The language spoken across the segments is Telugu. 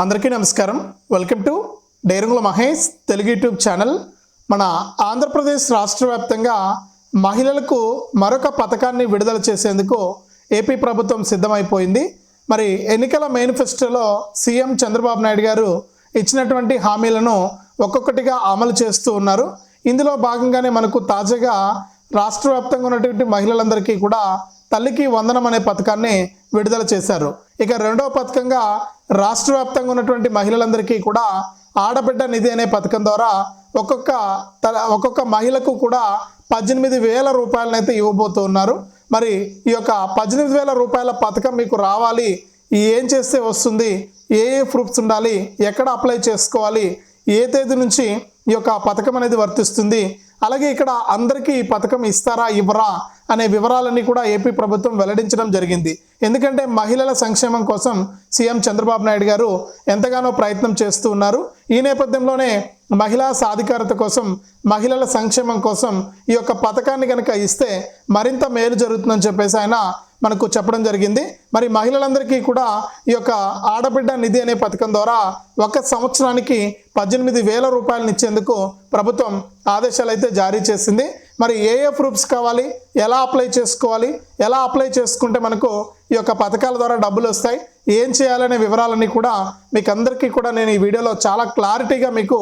అందరికీ నమస్కారం. వెల్కమ్ టు డైరంగుల మహేష్ తెలుగు యూట్యూబ్ ఛానల్. మన ఆంధ్రప్రదేశ్ రాష్ట్ర వ్యాప్తంగా మహిళలకు మరొక పథకాన్ని విడుదల చేసేందుకు ఏపీ ప్రభుత్వం సిద్ధమైపోయింది. మరి ఎన్నికల మేనిఫెస్టోలో సీఎం చంద్రబాబు నాయుడు గారు ఇచ్చినటువంటి హామీలను ఒక్కొక్కటిగా అమలు చేస్తూ ఉన్నారు. ఇందులో భాగంగానే మనకు తాజాగా రాష్ట్ర వ్యాప్తంగా ఉన్నటువంటి మహిళలందరికీ కూడా తల్లికి వందనం అనే పథకాన్ని విడుదల చేశారు. ఇక రెండవ పథకంగా రాష్ట్ర వ్యాప్తంగా ఉన్నటువంటి మహిళలందరికీ కూడా ఆడబిడ్డ నిధి అనే పథకం ద్వారా ఒక్కొక్క తల ఒక్కొక్క మహిళకు కూడా పద్దెనిమిది వేల రూపాయలనైతే ఇవ్వబోతూ ఉన్నారు. మరి ఈ యొక్క పద్దెనిమిది వేల రూపాయల పథకం మీకు రావాలి. ఏం చేస్తే వస్తుంది? ఏ ఏ ప్రూఫ్స్ ఉండాలి? ఎక్కడ అప్లై చేసుకోవాలి? ఏ తేదీ నుంచి ఈ యొక్క పథకం అనేది వర్తిస్తుంది? అలాగే ఇక్కడ అందరికీ ఈ పథకం ఇస్తారా ఇవ్వరా అనే వివరాలన్నీ కూడా ఏపీ ప్రభుత్వం వెల్లడించడం జరిగింది. ఎందుకంటే మహిళల సంక్షేమం కోసం సీఎం చంద్రబాబు నాయుడు గారు ఎంతగానో ప్రయత్నం చేస్తూ ఉన్నారు. ఈ నేపథ్యంలోనే మహిళా సాధికారత కోసం మహిళల సంక్షేమం కోసం ఈ యొక్క పథకాన్ని కనుక ఇస్తే మరింత మేలు జరుగుతుందని చెప్పేసి ఆయన మనకు చెప్పడం జరిగింది. మరి మహిళలందరికీ కూడా ఈ యొక్క ఆడబిడ్డ నిధి అనే పథకం ద్వారా ఒక సంవత్సరానికి పద్దెనిమిది వేల రూపాయలను ఇచ్చేందుకు ప్రభుత్వం ఆదేశాలు అయితే జారీ చేసింది. మరి ఏ ఏ ప్రూఫ్స్ కావాలి? ఎలా అప్లై చేసుకోవాలి? ఎలా అప్లై చేసుకుంటే మనకు ఈ యొక్క పథకాల ద్వారా డబ్బులు వస్తాయి? ఏం చేయాలనే వివరాలన్నీ కూడా మీకు అందరికీ కూడా నేను ఈ వీడియోలో చాలా క్లారిటీగా మీకు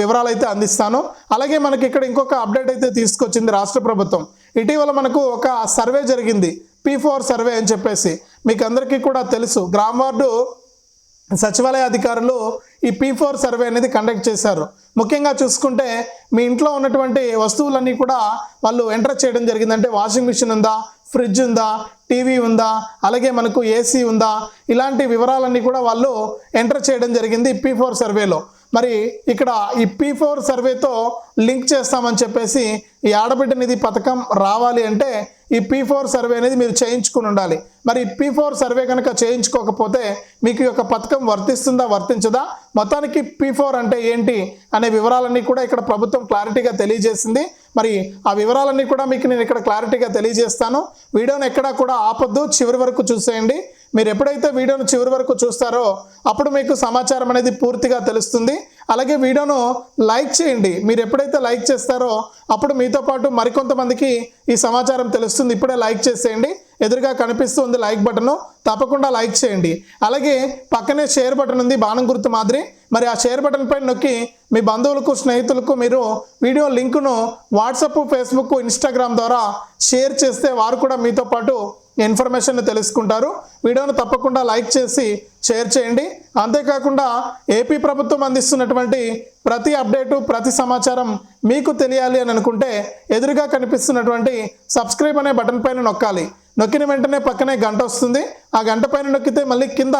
వివరాలు అయితే అందిస్తాను. అలాగే మనకి ఇక్కడ ఇంకొక అప్డేట్ అయితే తీసుకొచ్చింది రాష్ట్ర ప్రభుత్వం. ఇటీవల మనకు ఒక సర్వే జరిగింది. పీ ఫోర్ సర్వే అని చెప్పేసి. మీకు అందరికీ కూడా తెలుసు. గ్రామ్ వార్డు సచివాలయ అధికారులు ఈ పీ ఫోర్ సర్వే అనేది కండక్ట్ చేశారు. ముఖ్యంగా చూసుకుంటే మీ ఇంట్లో ఉన్నటువంటి వస్తువులన్నీ కూడా వాళ్ళు ఎంటర్ చేయడం జరిగిందంటే వాషింగ్ మిషన్ ఉందా ఫ్రిడ్జ్ ఉందా టీవీ ఉందా అలాగే మనకు ఏసీ ఉందా ఇలాంటి వివరాలన్నీ కూడా వాళ్ళు ఎంటర్ చేయడం జరిగింది పీ ఫోర్ సర్వేలో మరి ఇక్కడ ఈ పీ ఫోర్ సర్వేతో లింక్ చేస్తామని చెప్పేసి ఈ ఆడబిడ్డ నిధి పథకం రావాలి అంటే ఈ పీ ఫోర్ సర్వే అనేది మీరు చేయించుకుని ఉండాలి. మరి పీ ఫోర్ సర్వే కనుక చేయించుకోకపోతే మీకు ఈ యొక్క పథకం వర్తిస్తుందా వర్తించదా? మొత్తానికి పీ ఫోర్ అంటే ఏంటి అనే వివరాలన్నీ కూడా ఇక్కడ ప్రభుత్వం క్లారిటీగా తెలియజేసింది. మరి ఆ వివరాలన్నీ కూడా మీకు నేను ఇక్కడ క్లారిటీగా తెలియజేస్తాను. వీడియోని ఎక్కడా కూడా ఆపొద్దు చివరి వరకు చూసేయండి. మీరు ఎప్పుడైతే వీడియోను చివరి వరకు చూస్తారో అప్పుడు మీకు సమాచారం అనేది పూర్తిగా తెలుస్తుంది. అలాగే వీడియోను లైక్ చేయండి. మీరు ఎప్పుడైతే లైక్ చేస్తారో అప్పుడు మీతో పాటు మరికొంతమందికి ఈ సమాచారం తెలుస్తుంది. ఇప్పుడే లైక్ చేసేయండి. ఎదురుగా కనిపిస్తుంది లైక్ బటను. తప్పకుండా లైక్ చేయండి. అలాగే పక్కనే షేర్ బటన్ ఉంది బాణం గుర్తు మాదిరి. మరి ఆ షేర్ బటన్ పైన నొక్కి మీ బంధువులకు స్నేహితులకు మీరు వీడియో లింకును వాట్సాప్ ఫేస్బుక్ ఇన్స్టాగ్రామ్ ద్వారా షేర్ చేస్తే వారు కూడా మీతో పాటు ఇన్ఫర్మేషన్ తెలుసుకుంటారు. వీడియోను తప్పకుండా లైక్ చేసి షేర్ చేయండి. అంతేకాకుండా ఏపీ ప్రభుత్వం అందిస్తున్నటువంటి ప్రతి అప్డేటు ప్రతి సమాచారం మీకు తెలియాలి అని అనుకుంటే ఎదురుగా కనిపిస్తున్నటువంటి సబ్స్క్రైబ్ అనే బటన్ పైన నొక్కాలి. నొక్కిన వెంటనే పక్కనే గంట వస్తుంది. ఆ గంట పైన నొక్కితే మళ్ళీ కింద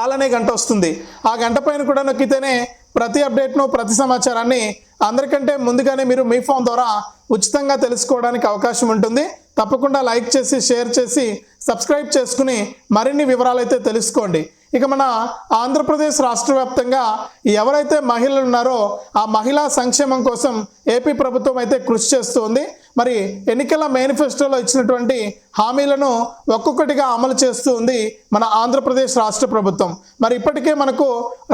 ఆల్ అనే గంట వస్తుంది. ఆ గంట పైన కూడా నొక్కితేనే ప్రతి అప్డేట్ను ప్రతి సమాచారాన్ని అందరికంటే ముందుగానే మీరు మీ ఫోన్ ద్వారా ఉచితంగా తెలుసుకోవడానికి అవకాశం ఉంటుంది. తప్పకుండా లైక్ చేసి షేర్ చేసి సబ్స్క్రైబ్ చేసుకుని మరిన్ని వివరాలు అయితే తెలుసుకోండి. ఇక మన ఆంధ్రప్రదేశ్ రాష్ట్ర వ్యాప్తంగా ఎవరైతే మహిళలు ఉన్నారో ఆ మహిళా సంక్షేమం కోసం ఏపీ ప్రభుత్వం అయితే కృషి చేస్తుంది. మరి ఎన్నికల మేనిఫెస్టోలో ఇచ్చినటువంటి హామీలను ఒక్కొక్కటిగా అమలు చేస్తూ ఉంది మన ఆంధ్రప్రదేశ్ రాష్ట్ర ప్రభుత్వం. మరి ఇప్పటికే మనకు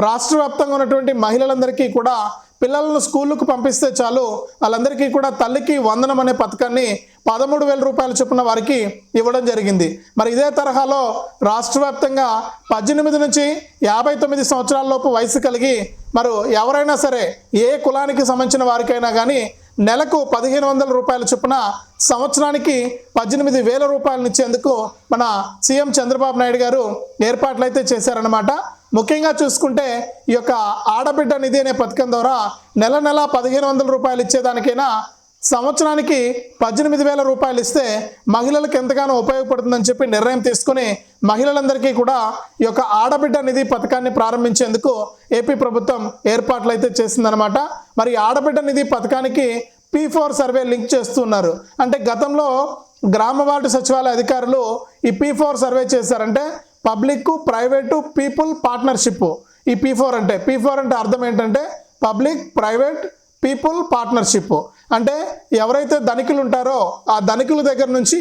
రాష్ట్ర వ్యాప్తంగా ఉన్నటువంటి మహిళలందరికీ కూడా పిల్లలను స్కూళ్ళకు పంపిస్తే చాలు. వాళ్ళందరికీ కూడా తల్లికి వందనం అనే పథకాన్ని పదమూడు వేల రూపాయల చొప్పున వారికి ఇవ్వడం జరిగింది. మరి ఇదే తరహాలో రాష్ట్ర వ్యాప్తంగా పద్దెనిమిది నుంచి యాభై తొమ్మిది సంవత్సరాలలోపు వయసు కలిగి మరి ఎవరైనా సరే ఏ కులానికి సంబంధించిన వారికైనా కానీ నెలకు పదిహేను వందల రూపాయల చొప్పున సంవత్సరానికి పద్దెనిమిది వేల రూపాయలను ఇచ్చేందుకు మన సీఎం చంద్రబాబు నాయుడు గారు ఏర్పాట్లు అయితే చేశారనమాట ముఖ్యంగా చూసుకుంటే ఈ యొక్క ఆడబిడ్డ నిధి అనే పథకం ద్వారా నెల నెల పదిహేను వందల రూపాయలు ఇచ్చేదానికైనా సంవత్సరానికి పద్దెనిమిది వేల రూపాయలు ఇస్తే మహిళలకు ఎంతగానో ఉపయోగపడుతుందని చెప్పి నిర్ణయం తీసుకుని మహిళలందరికీ కూడా ఈ యొక్క ఆడబిడ్డ నిధి పథకాన్ని ప్రారంభించేందుకు ఏపీ ప్రభుత్వం ఏర్పాట్లు అయితే చేసిందనమాట మరి ఈ ఆడబిడ్డ నిధి పథకానికి పీ ఫోర్ సర్వే లింక్ చేస్తున్నారు. అంటే గతంలో గ్రామ వార్డు సచివాలయ అధికారులు ఈ పీ ఫోర్ సర్వే చేశారంటే పబ్లిక్ ప్రైవేటు పీపుల్ పార్ట్నర్షిప్. ఈ పీ ఫోర్ అంటే పీ ఫోర్ అంటే అర్థం ఏంటంటే పబ్లిక్ ప్రైవేట్ పీపుల్ పార్ట్నర్షిప్. అంటే ఎవరైతే ధనికులు ఉంటారో ఆ ధనికుల దగ్గర నుంచి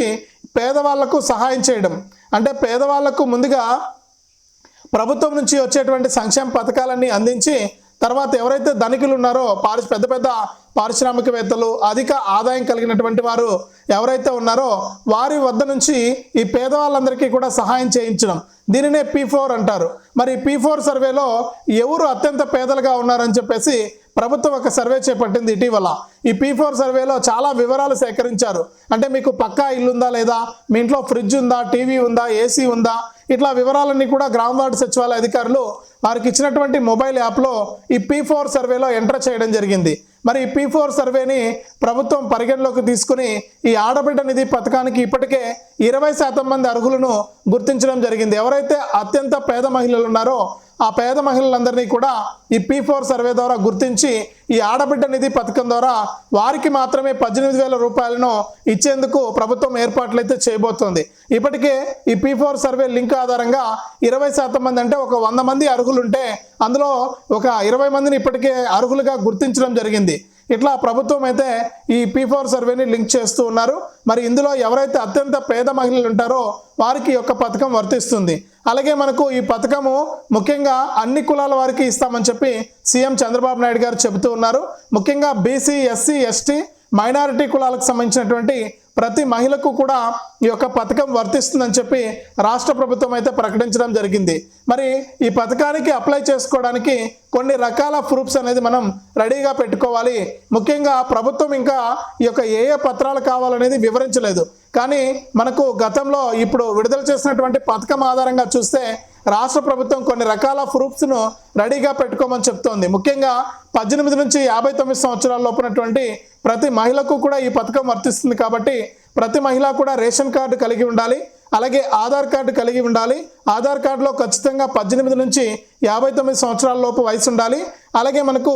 పేదవాళ్ళకు సహాయం చేయడం. అంటే పేదవాళ్ళకు ముందుగా ప్రభుత్వం నుంచి వచ్చేటువంటి సంక్షేమ పథకాలన్నీ అందించి తర్వాత ఎవరైతే ధనికులు ఉన్నారో పారి పెద్ద పెద్ద పారిశ్రామికవేత్తలు అధిక ఆదాయం కలిగినటువంటి వారు ఎవరైతే ఉన్నారో వారి వద్ద నుంచి ఈ పేదవాళ్ళందరికీ కూడా సహాయం చేయించడం. దీనినే పీ ఫోర్ అంటారు. మరి పీ ఫోర్ సర్వేలో ఎవరు అత్యంత పేదలుగా ఉన్నారని చెప్పేసి ప్రభుత్వం ఒక సర్వే చేపట్టింది ఇటీవల. ఈ పీ ఫోర్ సర్వేలో చాలా వివరాలు సేకరించారు. అంటే మీకు పక్కా ఇల్లు ఉందా లేదా? మీ ఇంట్లో ఫ్రిడ్జ్ ఉందా? టీవీ ఉందా? ఏసీ ఉందా? ఇట్లా వివరాలన్నీ కూడా గ్రామ వార్డు సచివాలయ అధికారులు వారికి ఇచ్చినటువంటి మొబైల్ యాప్లో ఈ పీ ఫోర్ సర్వేలో ఎంటర్ చేయడం జరిగింది. మరి ఈ పీ ఫోర్ సర్వేని ప్రభుత్వం పరిగణలోకి తీసుకుని ఈ ఆడబిడ్డ నిధి పథకానికి ఇప్పటికే ఇరవై శాతం మంది అర్హులను గుర్తించడం జరిగింది. ఎవరైతే అత్యంత పేద మహిళలు ఉన్నారో ఆ పేద మహిళలందరినీ కూడా ఈ పీ ఫోర్ సర్వే ద్వారా గుర్తించి ఈ ఆడబిడ్డ నిధి పథకం ద్వారా వారికి మాత్రమే పద్దెనిమిది వేల రూపాయలను ఇచ్చేందుకు ప్రభుత్వం ఏర్పాట్లు అయితే చేయబోతోంది. ఇప్పటికే ఈ పీ ఫోర్ సర్వే లింక్ ఆధారంగా ఇరవై శాతం మంది అంటే ఒక వంద మంది అర్హులుంటే అందులో ఒక ఇరవై మందిని ఇప్పటికే అర్హులుగా గుర్తించడం జరిగింది. ఇట్లా ప్రభుత్వం అయితే ఈ పీ ఫోర్ సర్వేని లింక్ చేస్తూ ఉన్నారు. మరి ఇందులో ఎవరైతే అత్యంత పేద మహిళలు ఉంటారో వారికి యొక్క పథకం వర్తిస్తుంది. అలాగే మనకు ఈ పథకము ముఖ్యంగా అన్ని కులాల వారికి ఇస్తామని చెప్పి సీఎం చంద్రబాబు నాయుడు గారు చెబుతూ ఉన్నారు. ముఖ్యంగా బీసీ ఎస్సీ ఎస్టీ మైనారిటీ కులాలకు సంబంధించినటువంటి ప్రతి మహిళకు కూడా ఈ యొక్క పథకం వర్తిస్తుందని చెప్పి రాష్ట్ర ప్రభుత్వం అయితే ప్రకటించడం జరిగింది. మరి ఈ పథకానికి అప్లై చేసుకోవడానికి కొన్ని రకాల ప్రూఫ్స్ అనేది మనం రెడీగా పెట్టుకోవాలి. ముఖ్యంగా ప్రభుత్వం ఇంకా ఈ యొక్క ఏ ఏ పత్రాలు కావాలనేది వివరించలేదు. కానీ మనకు గతంలో ఇప్పుడు విడుదల చేసినటువంటి పథకం ఆధారంగా చూస్తే రాష్ట్ర ప్రభుత్వం కొన్ని రకాల ప్రూఫ్స్ను రెడీగా పెట్టుకోమని చెప్తోంది. ముఖ్యంగా పద్దెనిమిది నుంచి యాభై తొమ్మిది సంవత్సరాల లోపునటువంటి ప్రతి మహిళకు కూడా ఈ పథకం వర్తిస్తుంది కాబట్టి ప్రతి మహిళ కూడా రేషన్ కార్డు కలిగి ఉండాలి అలాగే ఆధార్ కార్డు కలిగి ఉండాలి. ఆధార్ కార్డులో ఖచ్చితంగా పద్దెనిమిది నుంచి యాభై తొమ్మిది సంవత్సరాల లోపు వయసు ఉండాలి. అలాగే మనకు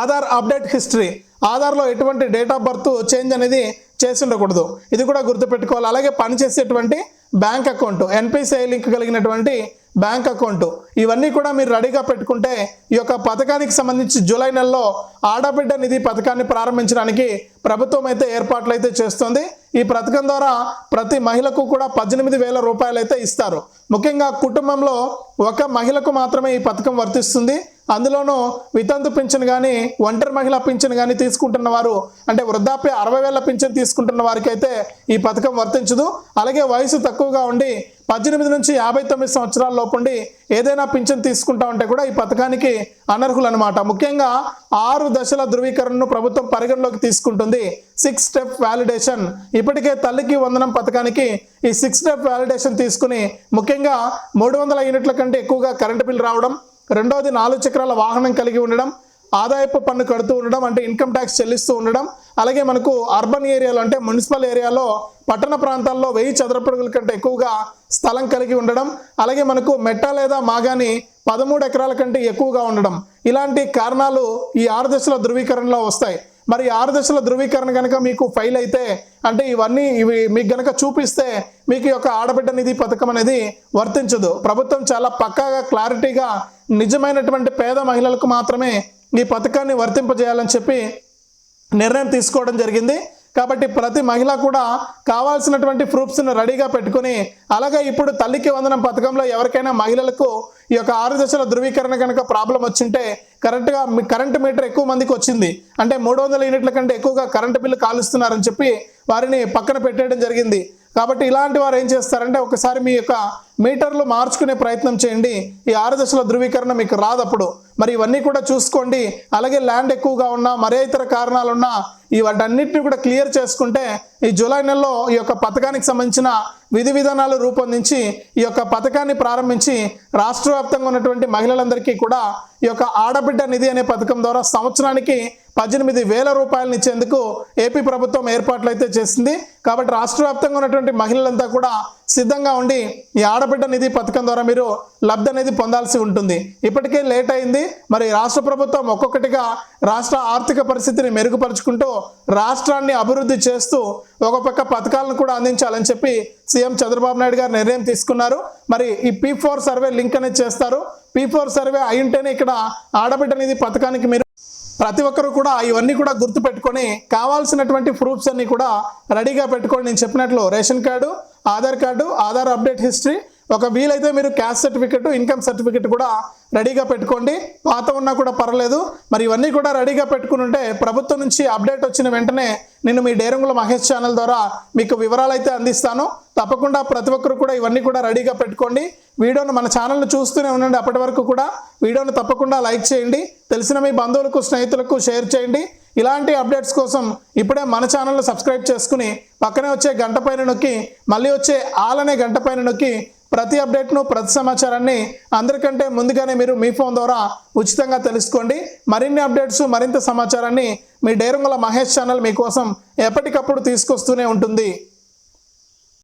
ఆధార్ అప్డేట్ హిస్టరీ ఆధార్లో ఎటువంటి డేట్ ఆఫ్ బర్త్ చేంజ్ అనేది చేసి ఉండకూడదు. ఇది కూడా గుర్తుపెట్టుకోవాలి. అలాగే పనిచేసేటువంటి బ్యాంక్ అకౌంట్ ఎన్పిసిఐ లింక్ కలిగినటువంటి బ్యాంక్ అకౌంట్. ఇవన్నీ కూడా మీరు రెడీగా పెట్టుకుంటే ఈ యొక్క పథకానికి సంబంధించి జూలై నెలలో ఆడబిడ్డ నిధి పథకాన్ని ప్రారంభించడానికి ప్రభుత్వం అయితే ఏర్పాట్లు అయితే చేస్తుంది. ఈ పథకం ద్వారా ప్రతి మహిళకు కూడా పద్దెనిమిది వేల రూపాయలు అయితే ఇస్తారు. ముఖ్యంగా కుటుంబంలో ఒక మహిళకు మాత్రమే ఈ పథకం వర్తిస్తుంది. అందులోనూ వితంతు పింఛన్ కానీ ఒంటరి మహిళా పింఛన్ కానీ తీసుకుంటున్న వారు అంటే వృద్ధాప్య అరవై వేల పింఛన్ తీసుకుంటున్న వారికి అయితే ఈ పథకం వర్తించదు. అలాగే వయసు తక్కువగా ఉండి పద్దెనిమిది నుంచి యాభై తొమ్మిది సంవత్సరాల లోపుండి ఏదైనా పింఛన్ తీసుకుంటా ఉంటే కూడా ఈ పథకానికి అనర్హులు అనమాట ముఖ్యంగా ఆరు దశల ధృవీకరణను ప్రభుత్వం పరిగణలోకి తీసుకుంటుంది. సిక్స్ స్టెప్ వ్యాలిడేషన్ ఇప్పటికే తల్లికి వందనం పథకానికి ఈ సిక్స్ స్టెప్ వ్యాలిడేషన్ తీసుకుని ముఖ్యంగా మూడు వందల యూనిట్ల కంటే ఎక్కువగా కరెంటు బిల్ రావడం రెండవది నాలుగు చక్రాల వాహనం కలిగి ఉండడం ఆదాయపు పన్ను కడుతూ ఉండడం అంటే ఇన్కమ్ ట్యాక్స్ చెల్లిస్తూ ఉండడం అలాగే మనకు అర్బన్ ఏరియాలో అంటే మున్సిపల్ ఏరియాలో పట్టణ ప్రాంతాల్లో వెయ్యి చదరపడుగుల కంటే ఎక్కువగా స్థలం కలిగి ఉండడం అలాగే మనకు మెట్ట లేదా మాగాని పదమూడు ఎకరాల కంటే ఎక్కువగా ఉండడం. ఇలాంటి కారణాలు ఈ ఆరు దశల ధృవీకరణలో వస్తాయి. మరి ఆరు దశల ధృవీకరణ కనుక మీకు ఫైల్ అయితే అంటే ఇవన్నీ ఇవి మీకు గనక చూపిస్తే మీకు యొక్క ఆడబిడ్డ నిధి పథకం అనేది వర్తించదు. ప్రభుత్వం చాలా పక్కాగా క్లారిటీగా నిజమైనటువంటి పేద మహిళలకు మాత్రమే ఈ పథకాన్ని వర్తింపజేయాలని చెప్పి నిర్ణయం తీసుకోవడం జరిగింది. కాబట్టి ప్రతి మహిళ కూడా కావాల్సినటువంటి ప్రూఫ్స్ను రెడీగా పెట్టుకొని అలాగే ఇప్పుడు తల్లికి వందనం పథకంలో ఎవరికైనా మహిళలకు ఈ యొక్క ఆరు దశల ధృవీకరణ కనుక ప్రాబ్లం వచ్చింటే కరెంట్గా మీ కరెంటు మీటర్ ఎక్కువ మందికి వచ్చింది. అంటే మూడు వందల యూనిట్ల కంటే ఎక్కువగా కరెంటు బిల్లు కాలుస్తున్నారని చెప్పి వారిని పక్కన పెట్టేయడం జరిగింది. కాబట్టి ఇలాంటి వారు ఏం చేస్తారంటే ఒకసారి మీ యొక్క మీటర్లు మార్చుకునే ప్రయత్నం చేయండి. ఈ ఆరు దశల ధృవీకరణ మీకు రాదప్పుడు. మరి ఇవన్నీ కూడా చూసుకోండి. అలాగే ల్యాండ్ ఎక్కువగా ఉన్నా మరే ఇతర కారణాలున్నా ఈ వాటన్నిటిని కూడా క్లియర్ చేసుకుంటే ఈ జూలై నెలలో ఈ యొక్క పథకానికి సంబంధించిన విధి విధానాలు రూపొందించి ఈ యొక్క పథకాన్ని ప్రారంభించి రాష్ట్ర వ్యాప్తంగా ఉన్నటువంటి మహిళలందరికీ కూడా ఈ యొక్క ఆడబిడ్డ నిధి అనే పథకం ద్వారా సంవత్సరానికి పద్దెనిమిది వేల రూపాయలను ఇచ్చేందుకు ఏపీ ప్రభుత్వం ఏర్పాట్లు అయితే చేసింది. కాబట్టి రాష్ట్ర వ్యాప్తంగా ఉన్నటువంటి మహిళలంతా కూడా సిద్ధంగా ఉండి ఈ ఆడబిడ్డ నిధి పథకం ద్వారా మీరు లబ్ధి అనేది పొందాల్సి ఉంటుంది. ఇప్పటికే లేట్ అయింది. మరి రాష్ట్ర ప్రభుత్వం ఒక్కొక్కటిగా రాష్ట్ర ఆర్థిక పరిస్థితిని మెరుగుపరుచుకుంటూ రాష్ట్రాన్ని అభివృద్ధి చేస్తూ ఒక పక్క పథకాలను కూడా అందించాలని చెప్పి సీఎం చంద్రబాబు నాయుడు గారు నిర్ణయం తీసుకున్నారు. మరి ఈ పీ ఫోర్ సర్వే లింక్ అనేది చేస్తారు. పీ ఫోర్ సర్వే అయింటేనే ఇక్కడ ఆడబిడ్డ నిధి పథకానికి మీరు ప్రతి ఒక్కరు కూడా ఇవన్నీ కూడా గుర్తుపెట్టుకొని కావాల్సినటువంటి ప్రూఫ్స్ అన్నీ కూడా రెడీగా పెట్టుకొని నేను చెప్పినట్లు ration card Aadhaar card Aadhaar update history ఒక వీలైతే మీరు క్యాస్ట్ సర్టిఫికెట్ ఇన్కమ్ సర్టిఫికెట్ కూడా రెడీగా పెట్టుకోండి. పాత ఉన్నా కూడా పర్లేదు మరి ఇవన్నీ కూడా రెడీగా పెట్టుకుని ఉంటే ప్రభుత్వం నుంచి అప్డేట్ వచ్చిన వెంటనే నేను మీ డేరంగుల మహేష్ ఛానల్ ద్వారా మీకు వివరాలు అయితే అందిస్తాను. తప్పకుండా ప్రతి ఒక్కరు కూడా ఇవన్నీ కూడా రెడీగా పెట్టుకోండి. వీడియోను మన ఛానల్ను చూస్తూనే ఉండండి అప్పటి వరకు కూడా. వీడియోను తప్పకుండా లైక్ చేయండి. తెలిసిన మీ బంధువులకు స్నేహితులకు షేర్ చేయండి. ఇలాంటి అప్డేట్స్ కోసం ఇప్పుడే మన ఛానల్ను సబ్స్క్రైబ్ చేసుకుని పక్కనే వచ్చే గంట పైన నొక్కి మళ్ళీ వచ్చే ఆల్ అనే గంట పైన నొక్కి ప్రతి అప్డేట్ను ప్రతి సమాచారాన్ని అందరికంటే ముందుగానే మీరు మీ ఫోన్ ద్వారా ఉచితంగా తెలుసుకోండి. మరిన్ని అప్డేట్స్ మరింత సమాచారాన్ని మీ డేరంగుల మహేష్ ఛానల్ మీకోసం ఎప్పటికప్పుడు తీసుకొస్తూనే ఉంటుంది.